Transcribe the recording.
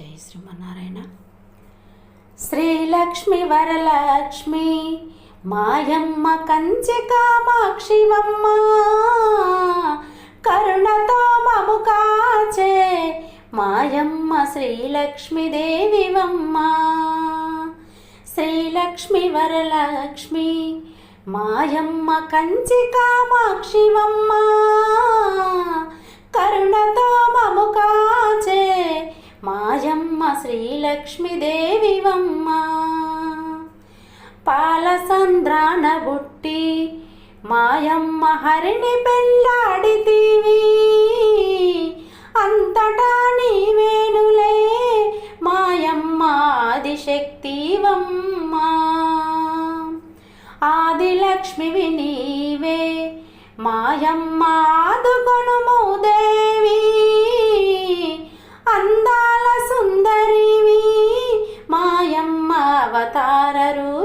జై శ్రీమన్నారాయణ. శ్రీలక్ష్మి వరలక్ష్మి మాయమ్మ కంచి కామాక్షివమ్మ కరుణతో మము కాచే మాయమ్మ శ్రీలక్ష్మి దేవివమ్మ శ్రీలక్ష్మి వరలక్ష్మి మాయమ్మ కంచి కామాక్షివమ్మ మాయమ్మ శ్రీలక్ష్మి పాలసంద్రాన బుట్టి మాయమ్మ హరిణి పెళ్ళాడితీవి అంతటా నీవేనులే మాయమ్మ ఆదిశక్తివమ్మ ఆదిలక్ష్మివి నీవే మాయమ్మ ఆదుకొనుము దేవి. అందా సుందరివి అవతారరు